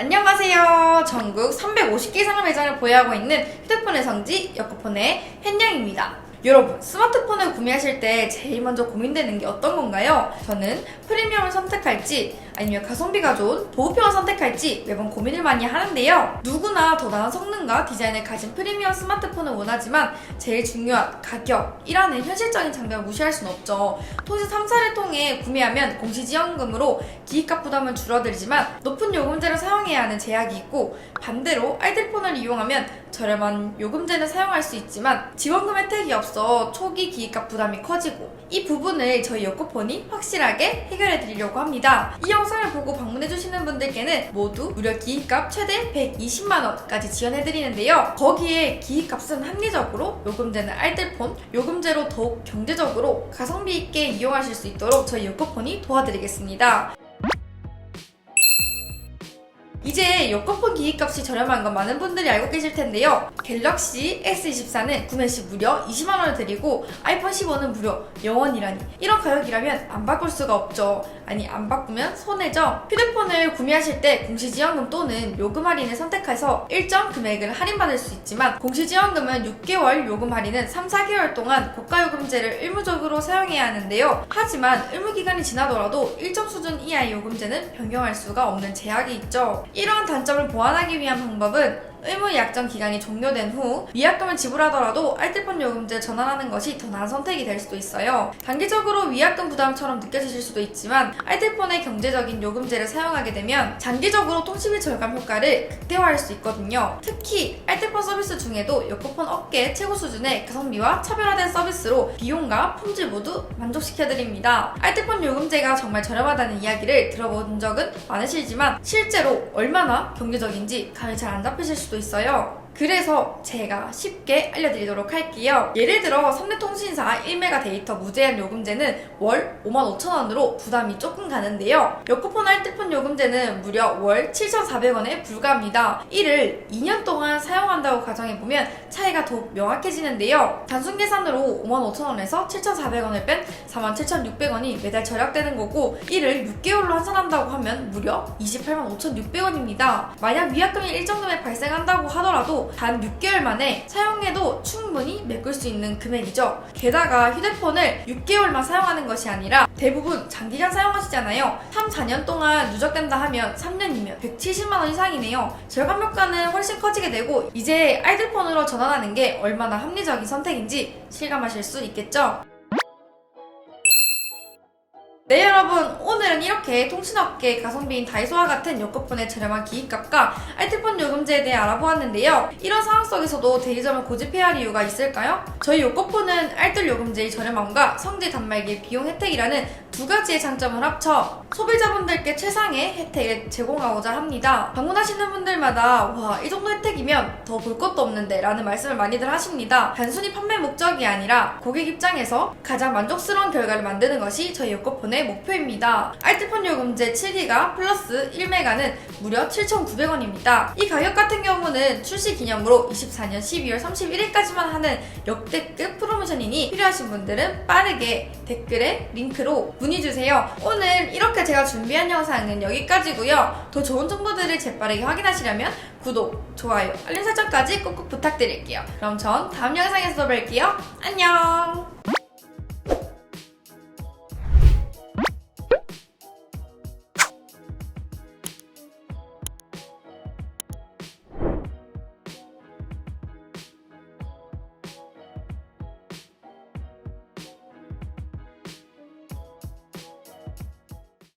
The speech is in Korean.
안녕하세요. 전국 350개 이상의 매장을 보유하고 있는 휴대폰의 성지 여코폰의 hen양입니다. 여러분, 스마트폰을 구매하실 때 제일 먼저 고민되는 게 어떤 건가요? 저는 프리미엄을 선택할지 아니면 가성비가 좋은 보호편을 선택할지 매번 고민을 많이 하는데요. 누구나 더 나은 성능과 디자인을 가진 프리미엄 스마트폰을 원하지만 제일 중요한 가격이라는 현실적인 장벽을 무시할 수는 없죠. 통신 3사를 통해 구매하면 공시지원금으로 기기값 부담은 줄어들지만 높은 요금제를 사용해야 하는 제약이 있고 반대로 아이들폰을 이용하면 저렴한 요금제는 사용할 수 있지만 지원금 혜택이 없어 초기 기기값 부담이 커지고 이 부분을 저희 요코폰이 확실하게 해결해 드리려고 합니다. 이 영상을 보고 방문해 주시는 분들께는 모두 무려 기기값 최대 120만 원까지 지원해 드리는데요. 거기에 기기값은 합리적으로 요금제는 알뜰폰, 요금제로 더욱 경제적으로 가성비 있게 이용하실 수 있도록 저희 요코폰이 도와드리겠습니다. 이제 여권폰 기기값이 저렴한 건 많은 분들이 알고 계실 텐데요. 갤럭시 S24는 구매 시 무려 20만원을 드리고 아이폰 15는 무려 0원이라니 이런 가격이라면 안 바꿀 수가 없죠. 아니 안 바꾸면 손해죠. 휴대폰을 구매하실 때 공시지원금 또는 요금 할인을 선택해서 일정 금액을 할인받을 수 있지만 공시지원금은 6개월 요금 할인은 3, 4개월 동안 고가요금제를 의무적으로 사용해야 하는데요. 하지만 의무기간이 지나더라도 일정 수준 이하의 요금제는 변경할 수가 없는 제약이 있죠. 이러한 단점을 보완하기 위한 방법은 의무 약정 기간이 종료된 후 위약금을 지불하더라도 알뜰폰 요금제 전환하는 것이 더 나은 선택이 될 수도 있어요. 단기적으로 위약금 부담처럼 느껴지실 수도 있지만 알뜰폰의 경제적인 요금제를 사용하게 되면 장기적으로 통신비 절감 효과를 극대화할 수 있거든요. 특히 알뜰폰 서비스 중에도 여코폰 업계 최고 수준의 가성비와 차별화된 서비스로 비용과 품질 모두 만족시켜드립니다. 알뜰폰 요금제가 정말 저렴하다는 이야기를 들어본 적은 많으시지만 실제로 얼마나 경제적인지 감이 잘 안 잡히실 수도 있어요. 그래서 제가 쉽게 알려드리도록 할게요. 예를 들어 3대 통신사 1메가 데이터 무제한 요금제는 월 55,000원으로 부담이 조금 가는데요. 여코폰 알뜰폰 요금제는 무려 월 7,400원에 불과합니다. 이를 2년 동안 사용한다고 가정해보면 차이가 더욱 명확해지는데요. 단순 계산으로 55,000원에서 7,400원을 뺀 47,600원이 매달 절약되는 거고 이를 6개월로 환산한다고 하면 무려 28만 5,600원입니다. 만약 위약금이 일정 금액 발생한다고 하더라도 단 6개월 만에 사용해도 충분히 메꿀 수 있는 금액이죠. 게다가 휴대폰을 6개월만 사용하는 것이 아니라 대부분 장기간 사용하시잖아요. 3, 4년 동안 누적된다 하면 3년이면 170만 원 이상이네요. 절감 효과는 훨씬 커지게 되고 이제 아이들폰으로 전환하는 게 얼마나 합리적인 선택인지 실감하실 수 있겠죠? 네 여러분 오늘은 이렇게 통신업계 가성비인 다이소와 같은 요커폰의 저렴한 기기값과 알뜰폰 요금제에 대해 알아보았는데요 이런 상황 속에서도 대리점을 고집해야 할 이유가 있을까요? 저희 요커폰은 알뜰 요금제의 저렴함과 성지 단말기 비용 혜택이라는 두 가지의 장점을 합쳐 소비자분들께 최상의 혜택을 제공하고자 합니다 방문하시는 분들마다 와 이 정도 혜택이면 더 볼 것도 없는데 라는 말씀을 많이들 하십니다 단순히 판매 목적이 아니라 고객 입장에서 가장 만족스러운 결과를 만드는 것이 저희 요커폰의 목표입니다. 알뜰폰 요금제 7기가 플러스 1메가는 무려 7,900원입니다. 이 가격 같은 경우는 출시 기념으로 24년 12월 31일까지만 하는 역대급 프로모션이니 필요하신 분들은 빠르게 댓글에 링크로 문의 주세요. 오늘 이렇게 제가 준비한 영상은 여기까지고요. 더 좋은 정보들을 재빠르게 확인하시려면 구독, 좋아요, 알림 설정까지 꼭꼭 부탁드릴게요. 그럼 전 다음 영상에서 또 뵐게요. 안녕!